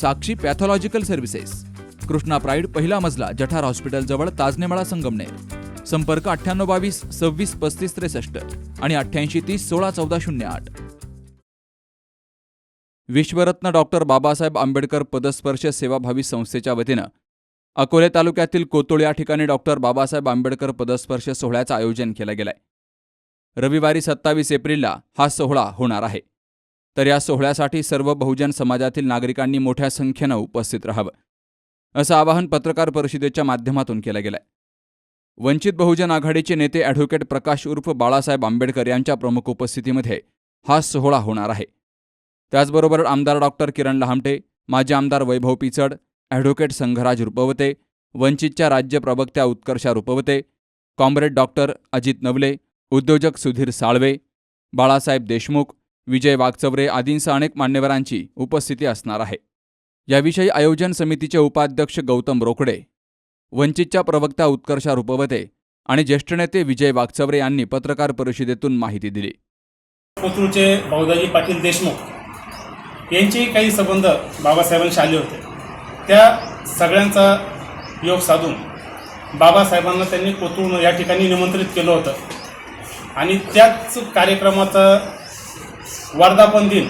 Sakshi pathological services. Krishna pride पहिला मजला जठार hospital जवळ ताजनेमाळा संगमनेर. संपर्क अठ्ठ्याण्णव बावीस सव्वीस पस्तीस त्रेसष्ट आणि अठ्ठ्याऐंशी तीस सोळा चौदा शून्य आठ. विश्वरत्न डॉक्टर बाबासाहेब आंबेडकर पदस्पर्श सेवाभावी संस्थेच्या वतीनं अकोले तालुक्यातील कोतोळी या ठिकाणी डॉक्टर बाबासाहेब आंबेडकर पदस्पर्श सोहळ्याचं आयोजन केलं गेलंय. रविवारी सत्तावीस एप्रिलला हा सोहळा होणार आहे. तर या सोहळ्यासाठी सर्व बहुजन समाजातील नागरिकांनी मोठ्या संख्येनं उपस्थित राहावं असं आवाहन पत्रकार परिषदेच्या माध्यमातून केलं गेलंय. वंचित बहुजन आघाडीचे नेते ॲडव्होकेट प्रकाश उर्फ बाळासाहेब आंबेडकर यांच्या प्रमुख उपस्थितीमध्ये हा सोहळा होणार आहे. त्याचबरोबर आमदार डॉक्टर किरण लहामटे माजी आमदार वैभव पिचड ॲडव्होकेट संघराज रुपवते वंचितच्या राज्य प्रवक्त्या उत्कर्षा रुपवते कॉम्रेड डॉक्टर अजित नवले उद्योजक सुधीर साळवे बाळासाहेब देशमुख विजय वाघचवरे आदींसह अनेक मान्यवरांची उपस्थिती असणार आहे. याविषयी आयोजन समितीचे उपाध्यक्ष गौतम रोकडे वंचितच्या प्रवक्त्या उत्कर्षा रुपवते आणि ज्येष्ठ नेते विजय वाघचवरे यांनी पत्रकार परिषदेतून माहिती दिली. कोथरूडचे भाऊदाजी पाटील देशमुख यांचे काही संबंध बाबासाहेबांशी आले होते. त्या सगळ्यांचा योग साधून बाबासाहेबांना त्यांनी कोथरूड या ठिकाणी निमंत्रित केलं होतं. आणि त्याच कार्यक्रमाचं वर्धापन दिन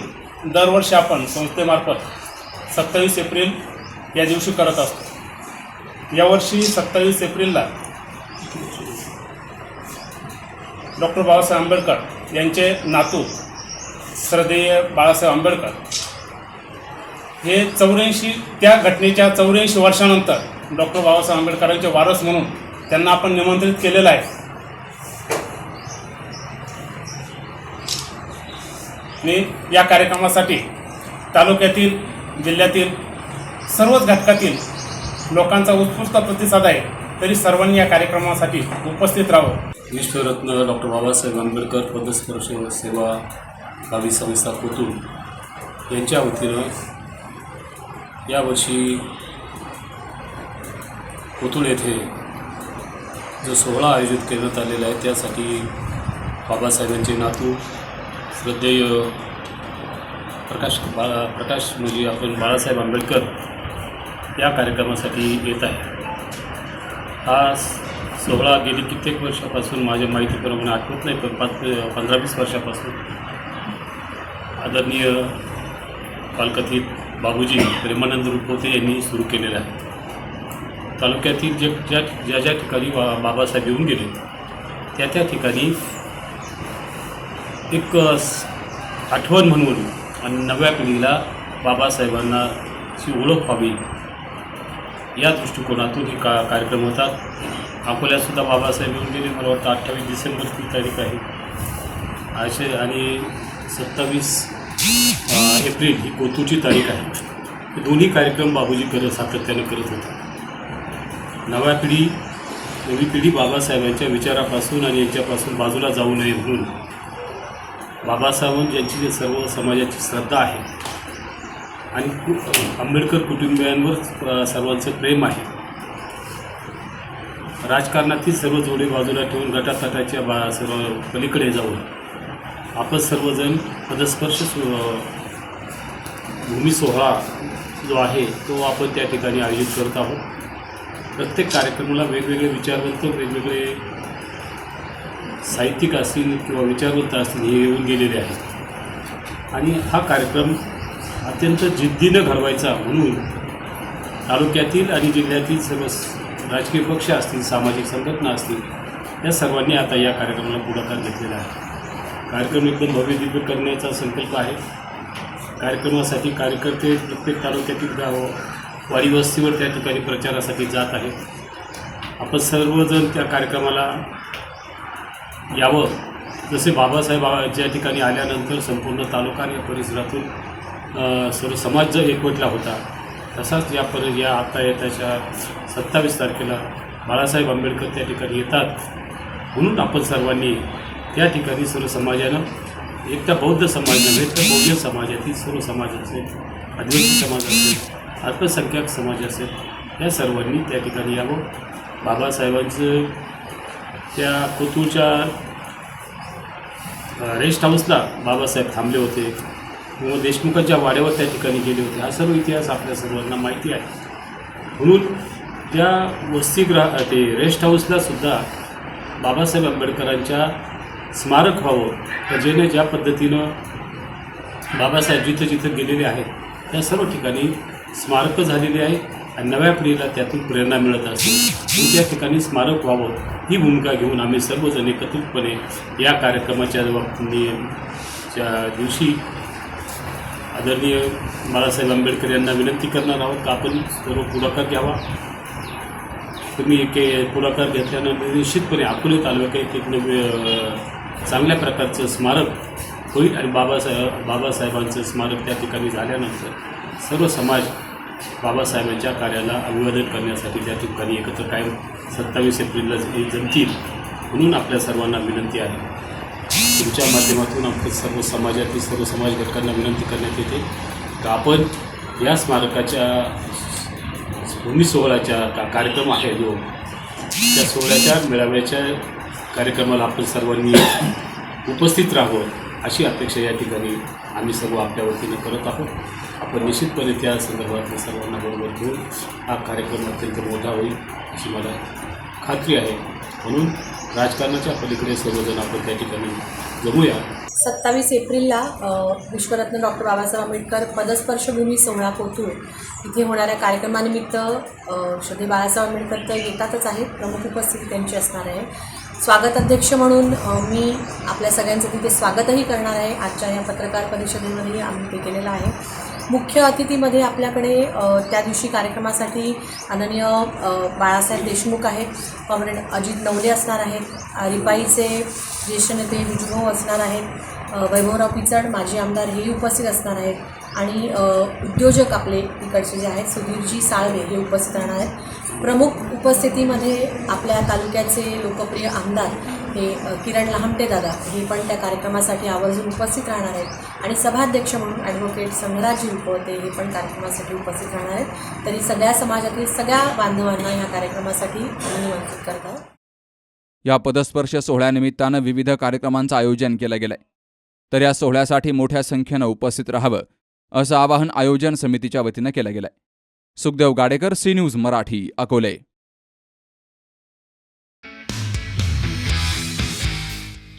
दरवर्षी आपण संस्थेमार्फत सत्तावीस एप्रिल या दिवशी करत असतो. यावर्षी सत्तावीस एप्रिलला डॉक्टर बाबासाहेब आंबेडकर यांचे नातू श्रद्धेय बाळासाहेब आंबेडकर हे चौऱ्याऐंशी त्या घटनेच्या चौऱ्याऐंशी वर्षानंतर डॉक्टर बाबासाहेब आंबेडकरांचे वारस म्हणून त्यांना आपण निमंत्रित केलेलं आहे. मी या कार्यक्रमासाठी तालुक्यातील जिल्ह्यातील सर्वच घटकातील लोकांचा उत्स्फूर्त प्रतिसाद आहे तरी सर्वांनी या कार्यक्रमासाठी उपस्थित राहावं. विश्वरत्न डॉक्टर बाबासाहेब आंबेडकर पदस्पर्श सेवा भावी संस्था कोतूर यांच्या वतीनं यावर्षी कोतुळ येथे जो सोहळा आयोजित करण्यात आलेला आहे त्यासाठी बाबासाहेबांचे नातू श्रद्धेय प्रकाश बाळा प्रकाश म्हणजे आपण बाळासाहेब आंबेडकर या कार्यक्रमासाठी येत आहे. हा सोहळा गेली कित्येक वर्षापासून माझ्या माहितीप्रमाणे आठवत नाही पण पाच पंधरा वीस वर्षापासून आदरणीय पालकथीत बाबूजी प्रेमानंद रुपवते यांनी सुरू केलेलं आहे. तालुक्यातील जे ज्या ज्या ज्या ठिकाणी बा बाबासाहेब येऊन गेले त्या त्या ठिकाणी एक आठवण म्हणून आणि नव्या पिढीला बाबासाहेबांना ची ओळख व्हावी या दृष्टिकोनातून हे का कार्यक्रम होतात. अकोल्यातसुद्धा बाबासाहेब येऊन गेले मला वाटतं अठ्ठावीस डिसेंबर ती तारीख आहे. असे आणि सत्तावीस एप्रिल ही कोतूची तारीख आहे. हे दोन्ही कार्यक्रम बाबूजी करत सातत्याने करत होते. नव्या पिढी नवी पिढी बाबासाहेबांच्या विचारापासून आणि यांच्यापासून बाजूला जाऊ नये म्हणून बाबासाहेब यांची जे सर्व समाजाची श्रद्धा आहे आणि आंबेडकर कुटुंबियांवर सर्वांचं प्रेम आहे. राजकारणातील सर्व जोडे बाजूला ठेवून गटातटाच्या बा सर्व पलीकडे जाऊन आपण सर्वजण पदस्पर्श भूमी सोहळा जो आहे तो आपण त्या ठिकाणी आयोजित करत आहोत. प्रत्येक कार्यक्रमाला वेगवेगळे विचारवंत वेगवेगळे साहित्यिक असतील किंवा विचारवंत असतील हे येऊन गेलेले आहेत. आणि हा कार्यक्रम अत्यंत जिद्दीनं घडवायचा म्हणून तालुक्यातील आणि जिल्ह्यातील सर्व राजकीय पक्ष असतील सामाजिक संघटना असतील या सर्वांनी आता या कार्यक्रमाला पुढाकार घेतलेला आहे. कार्यक्रम एकदम भव्य दिव्य करण्याचा संकल्प आहे. कार्यक्रमासाठी कार्यकर्ते प्रत्येक तालुक्यातील गाव वारी वस्तीवर त्या ठिकाणी प्रचारासाठी जात आहेत. आपण सर्वजण त्या कार्यक्रमाला यावं. जसे बाबासाहेब ज्या ठिकाणी आल्यानंतर संपूर्ण तालुका आणि या परिसरातून सर्व समाज जो एकवटला होता तसाच या पर या आता येत्याच्या सत्तावीस तारखेला बाळासाहेब आंबेडकर त्या ठिकाणी येतात. म्हणून आपण सर्वांनी त्या ठिकाणी सर्व समाजानं एक तर बौद्ध समाज नव्हे तर बौद्ध समाजातील सर्व समाज असेल आदिवासी समाज असेल अल्पसंख्याक समाज असेल या सर्वांनी त्या ठिकाणी यावं. बाबासाहेबांचं त्या कोथरूडच्या रेस्ट हाऊसला बाबासाहेब थांबले होते. किंवा देशमुखांच्या वाड्यावर त्या ठिकाणी गेले होते. हा सर्व इतिहास आपल्या सर्वांना माहिती आहे. म्हणून त्या वसतिगृह ते रेस्ट हाऊसला सुद्धा बाबासाहेब आंबेडकरांच्या स्मारक व्हावं. तर जेणे ज्या पद्धतीनं बाबासाहेब जिथं जिथं गेलेले आहेत त्या सर्व ठिकाणी स्मारकं झालेली आहे आणि नव्या पिढीला त्यातून प्रेरणा मिळत असते. त्या ठिकाणी स्मारक व्हावं ही भूमिका घेऊन आम्ही सर्वजण एकत्रितपणे या कार्यक्रमाच्या बाबतीच्या दिवशी आदरणीय बाळासाहेब आंबेडकर यांना विनंती करणार आहोत का आपण सर्व पुढाकार घ्यावा? तुम्ही एक पुढाकार घेतल्यानंतर निश्चितपणे अकोले तालुक्यात एक नवे चांगल्या प्रकारचं स्मारक होईल आणि बाबासाहेब बाबासाहेबांचं स्मारक त्या ठिकाणी झाल्यानंतर सर्व समाज बाबासाहेबांच्या कार्याला अभिवादन करण्यासाठी त्या ठिकाणी एकत्र कायम सत्तावीस एप्रिलला ज- जमतील म्हणून आपल्या सर्वांना विनंती आहे. तुमच्या माध्यमातून आपल्या सर्व समाजातील सर्व समाज घटकांना विनंती करण्यात येते का आपण या स्मारकाच्या भूमी सोहळ्याच्या का कार्यक्रम आहे जो? त्या सोहळ्याच्या मेळाव्याच्या कार्यक्रमाला आपण सर्वांनी उपस्थित राहावं अशी अपेक्षा या ठिकाणी आम्ही सर्व आपल्या वतीनं करत आहोत. आपण निश्चितपणे त्या संदर्भातल्या सर्वांना बरोबर घेऊन हा कार्यक्रम अत्यंत मोठा होईल अशी मला खात्री आहे. म्हणून राजकारणाच्या पलीकडे सर्वजण आपण त्या ठिकाणी जमूया. सत्तावीस एप्रिलला विश्वरत्न डॉक्टर बाबासाहेब आंबेडकर पदस्पर्शभूमी सोहळा कोथूळ इथे होणाऱ्या कार्यक्रमानिमित्त श्रद्धे बाळासाहेब आंबेडकर तर येतातच आहेत. प्रमुख उपस्थिती त्यांची असणार आहे. स्वागत अध्यक्ष म्हणून मी आपल्या सगळ्यांचं तिथे स्वागतही करणार आहे. आजच्या या पत्रकार परिषदेमध्ये आम्ही ते केलेलं आहे. मुख्य अतिथीमध्ये आपल्याकडे त्या दिवशी कार्यक्रमासाठी आदरणीय बाळासाहेब देशमुख आहेत. कॉम्रेड अजित नवले असणार आहेत. रिपाईचे ज्येष्ठ नेते विजूभाऊ असणार आहेत. वैभवराव पिचड माजी आमदार हेही उपस्थित असणार आहेत. आणि उद्योजक आपले इकडचे जे आहेत सुधीरजी साळवे हे उपस्थित राहणार आहेत. प्रमुख उपस्थितीमध्ये आपल्या तालुक्याचे लोकप्रिय आमदार हे किरण लहामटे दादा हे पण त्या कार्यक्रमासाठी आवर्जून उपस्थित राहणार आहेत. आणि सभाध्यक्ष म्हणून ॲडव्होकेट संघराजी रुपवते हे पण कार्यक्रमासाठी उपस्थित राहणार आहेत. तरी सगळ्या समाजातील सगळ्या बांधवांना ह्या कार्यक्रमासाठी निमंत्रित करत आहोत. या पदस्पर्श सोहळ्यानिमित्तानं विविध कार्यक्रमांचं आयोजन केलं गेलंय. तर या सोहळ्यासाठी मोठ्या संख्येनं उपस्थित राहावं असं आवाहन आयोजन समितीच्या वतीनं केलं गेलंय. Sukhdev Gadekar C news Marathi Akole.